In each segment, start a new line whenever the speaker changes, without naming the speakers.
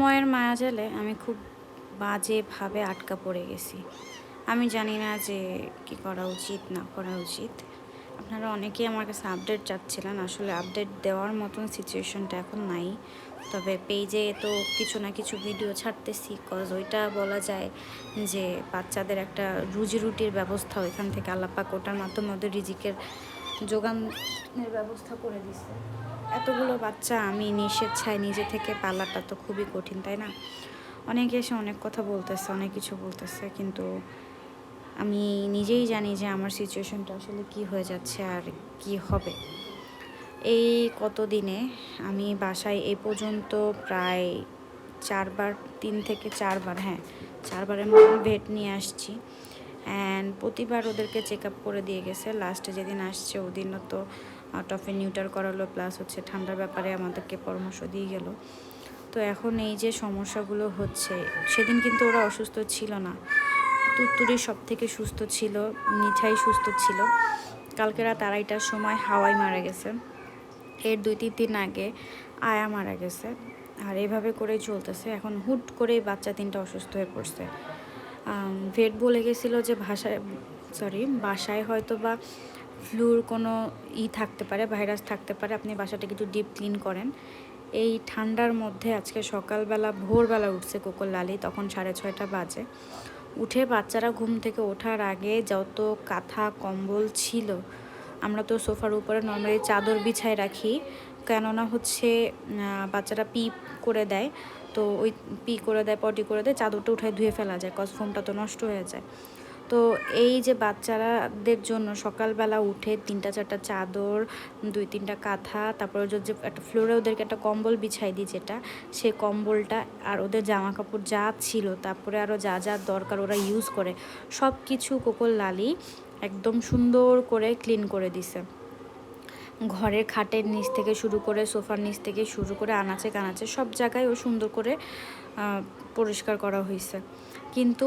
সময়ের মায়াজালে আমি খুব বাজেভাবে আটকা পড়ে গেছি। আমি জানি না যে কি করা উচিত, না করা উচিত। আপনারা অনেকেই আমার কাছে আপডেট চাচ্ছিলেন। আসলে আপডেট দেওয়ার মতন সিচুয়েশনটা এখন নাই। তবে পেজে তো কিছু না কিছু ভিডিও ছাড়তেছি। কজ ওইটা বলা যায় যে বাচ্চাদের একটা রুজি রুটির ব্যবস্থা ওইখান থেকে আল্লাপাক ওটার মাধ্যমে ওদের রিজিকের যোগানের ব্যবস্থা করে দিচ্ছে এতগুলো বাচ্চা আমি নিষেচ্ছায় নিজে থেকে পালাটা তো খুবই কঠিন, তাই না? অনেকে এসে অনেক কথা বলতেছে, অনেক কিছু বলতেছে, কিন্তু আমি নিজেই জানি যে আমার সিচুয়েশনটা আসলে কি হয়ে যাচ্ছে আর কি হবে। এই কতদিনে আমি বাসায় এই পর্যন্ত প্রায় চারবার, তিন থেকে চারবার হ্যাঁ চারবারের মতো ভেট নিয়ে আসছি। অ্যান্ড প্রতিবার ওদেরকে চেক আপ করে দিয়ে গেছে। লাস্টে যেদিন আসছে, ওদিনও তো টফে নিউটার করালো প্লাস হচ্ছে ঠান্ডার ব্যাপারে আমাদেরকে পরামর্শ দিয়ে গেল। তো এখন এই যে সমস্যাগুলো হচ্ছে, সেদিন কিন্তু ওরা অসুস্থ ছিল না। তুত্তুরি সব থেকে সুস্থ ছিল, মিঠাই সুস্থ ছিল। কালকে রাত আড়াইটার সময় হাওয়াই মারা গেছে। এর দুই তিন দিন আগে আয়া মারা গেছে। আর এভাবে করেই চলতেছে। এখন হুট করেই বাচ্চা তিনটা অসুস্থ হয়ে পড়ছে। ভেট বলে গেছিল যে ভাষায় সরি বাসায় হয়তো বা ফ্লুর কোনো ই থাকতে পারে ভাইরাস থাকতে পারে, আপনি বাসাটা একটু ডিপ ক্লিন করেন। এই ঠান্ডার মধ্যে আজকে সকালবেলা, ভোরবেলা উঠছে কোকল লালি, তখন সাড়ে ছয়টা বাজে। উঠে বাচ্চারা ঘুম থেকে ওঠার আগে যত কাঁথা, কম্বল ছিল, আমরা তো সোফার উপরে নর্মালি চাদর বিছায় রাখি। কেননা হচ্ছে বাচ্চারা পি করে দেয়, তো ওই পি করে দেয়, পটি করে দেয়, চাদরটা উঠায় ধুয়ে ফেলা যায় কজ ফোনটা তো নষ্ট হয়ে যায়। তো এই যে বাচ্চারাদের জন্য সকালবেলা উঠে তিনটা, চারটা চাদর, দুই, তিনটা কাঁথা, তারপরে যে একটা ফ্লোরে ওদেরকে একটা কম্বল বিছাই দিই যেটা, সে কম্বলটা আর ওদের জামা কাপড় যা ছিল, তারপরে আরও যা যা দরকার ওরা ইউজ করে সব কিছু কোকল লালি একদম সুন্দর করে ক্লিন করে দিছে। ঘরের খাটের নিচ থেকে শুরু করে সোফার নিচ থেকে শুরু করে আনাচে কানাচে সব জায়গায় ও সুন্দর করে পরিষ্কার করা হয়েছে কিন্তু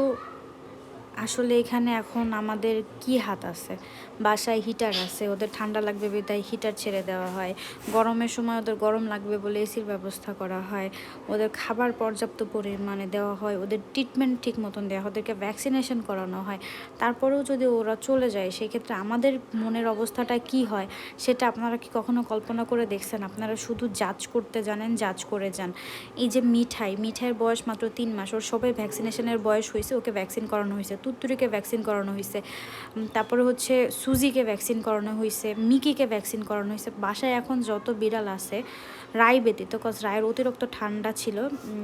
আসলে এখানে এখন আমাদের কি হাত আছে? বাসায় হিটার আছে, ওদের ঠান্ডা লাগবে তাই হিটার ছেড়ে দেওয়া হয়। গরমের সময় ওদের গরম লাগবে বলে এসির ব্যবস্থা করা হয়। ওদের খাবার পর্যাপ্ত পরিমাণে দেওয়া হয়, ওদের ট্রিটমেন্ট ঠিক মতন দেওয়া হয়, ওদেরকে ভ্যাকসিনেশন করানো হয়। তারপরেও যদি ওরা চলে যায়, সেক্ষেত্রে আমাদের মনের অবস্থাটা কি হয়, সেটা আপনারা কি কখনো কল্পনা করে দেখছেন? আপনারা শুধু জাজ করতে জানেন জাজ করে যান। এই যে মিঠাই, মিঠাইয়ের বয়স মাত্র তিন মাস, ওর সবাই ভ্যাকসিনেশনের বয়স হয়েছে, ওকে ভ্যাকসিন করানো হয়েছে। তুত্তুরিকে ভ্যাকসিন করানো হয়েছে তারপরে হচ্ছে সুজিকে ভ্যাকসিন করানো হয়েছে মিকিকে ভ্যাকসিন করানো হয়েছে বাসায় এখন যত বিড়াল আছে রায় ব্যতীত কজ রায়ের অতিরিক্ত ঠান্ডা ছিল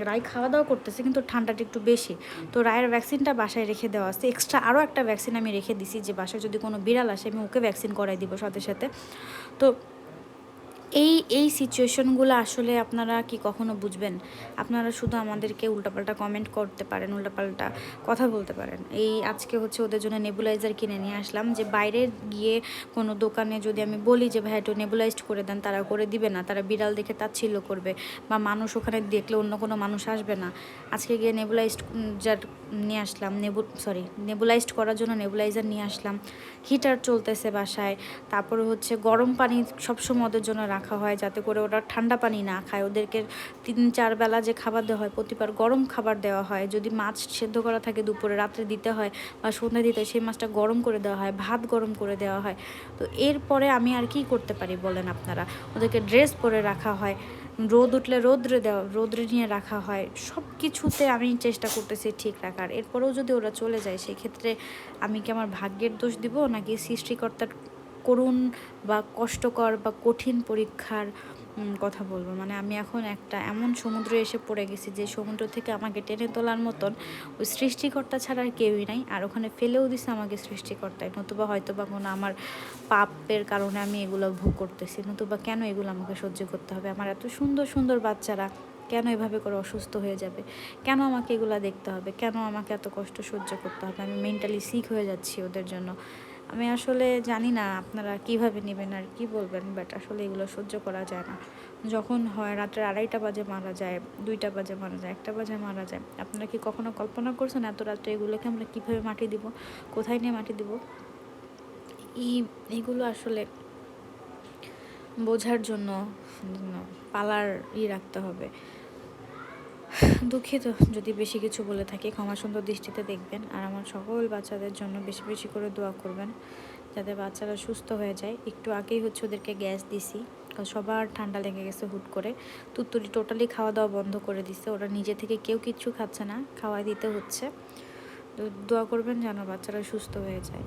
রায় খাওয়া দাওয়া করতেছে, কিন্তু ঠান্ডাটা একটু বেশি। তো রায়ের ভ্যাকসিনটা বাসায় রেখে দেওয়া আছে। এক্সট্রা আরও একটা ভ্যাকসিন আমি রেখে দিছি যে বাসায় যদি কোনো বিড়াল আসে, আমি ওকে ভ্যাকসিন করাই দিব সাথে সাথে। তো এই এই সিচুয়েশনগুলো আসলে আপনারা কি কখনো বুঝবেন? আপনারা শুধু আমাদেরকে উল্টাপাল্টা কমেন্ট করতে পারেন, উল্টাপাল্টা কথা বলতে পারেন। এই আজকে হচ্ছে ওদের জন্য নেবুলাইজার কিনে নিয়ে আসলাম যে বাইরে গিয়ে কোনো দোকানে যদি আমি বলি যে, ভাই, একটু নেবুলাইজড করে দেন, তারা করে দিবে না। তারা বিড়াল দেখে তাচ্ছিল্য করবে বা মানুষ ওখানে দেখলে অন্য কোনো মানুষ আসবে না। আজকে গিয়ে নেবুলাইজড যার নিয়ে আসলাম নেবু সরি নেবুলাইজড করার জন্য নেবুলাইজার নিয়ে আসলাম। হিটার চলতেছে বাসায়। তারপরে হচ্ছে গরম পানি সবসময় ওদের জন্য রাখা হয় যাতে করে ওরা ঠান্ডা পানি না খায়। ওদেরকে তিন, চার বেলা যে খাবার দেওয়া হয়, প্রতিবার গরম খাবার দেওয়া হয়। যদি মাছ সেদ্ধ করা থাকে দুপুরে, রাত্রে দিতে হয় বা সন্ধ্যা দিতে হয়, সেই মাছটা গরম করে দেওয়া হয়, ভাত গরম করে দেওয়া হয়। তো এরপরে আমি আর কি করতে পারি বলেন আপনারা? ওদেরকে ড্রেস পরে রাখা হয়, রোদ উঠলে রোদ্রে দেওয়া, রোদ্রে নিয়ে রাখা হয়। সব কিছুতে আমি চেষ্টা করতেছি ঠিক রাখার। এরপরেও যদি ওরা চলে যায়, সেক্ষেত্রে আমি কি আমার ভাগ্যের দোষ দিব নাকি সৃষ্টিকর্তার করুণ বা কষ্টকর বা কঠিন পরীক্ষার কথা বলব। মানে আমি এখন একটা এমন সমুদ্রে এসে পড়ে গেছি যে সমুদ্র থেকে আমাকে টেনে তোলার মতন ওই সৃষ্টিকর্তা ছাড়া আর কেউই নাই আর ওখানে ফেলেও দিছে আমাকে সৃষ্টিকর্তায়। নতুবা হয়তো বা কোনো আমার পাপের কারণে আমি এগুলো ভোগ করতেছি। নতুবা কেন এগুলো আমাকে সহ্য করতে হবে? আমার এত সুন্দর সুন্দর বাচ্চারা কেন এভাবে করে অসুস্থ হয়ে যাবে? কেন আমাকে এগুলো দেখতে হবে? কেন আমাকে এত কষ্ট সহ্য করতে হবে? আমি মেন্টালি সিক হয়ে যাচ্ছি ওদের জন্য। আমি আসলে জানি না আপনারা কীভাবে নেবেন আর কি বলবেন বাট আসলে এগুলো সহ্য করা যায় না। যখন হয় রাত্রে আড়াইটা বাজে মারা যায়, দুইটা বাজে মারা যায়, একটা বাজে মারা যায়, আপনারা কি কখনো কল্পনা করছেন এত রাত্রে এগুলোকে আমরা কীভাবে মাটি দিব, কোথায় নিয়ে মাটি দিব? এই এইগুলো আসলে বোঝার জন্য পালার ই রাখতে হবে। দুঃখিত যদি বেশি কিছু বলে থাকি। ক্ষমা সুন্দর দৃষ্টিতে দেখবেন আর আমার সকল বাচ্চাদের জন্য বেশি বেশি করে দোয়া করবেন যাতে বাচ্চারা সুস্থ হয়ে যায়। একটু আগেই হচ্ছে ওদেরকে গ্যাস দিছি। সবার ঠান্ডা লেগে গেছে হুট করে। তুত্তুরি টোটালি খাওয়া দাওয়া বন্ধ করে দিছে। ওরা নিজে থেকে কেউ কিচ্ছু খাচ্ছে না, খাওয়াই দিতে হচ্ছে। দোয়া করবেন যেন বাচ্চারা সুস্থ হয়ে যায়।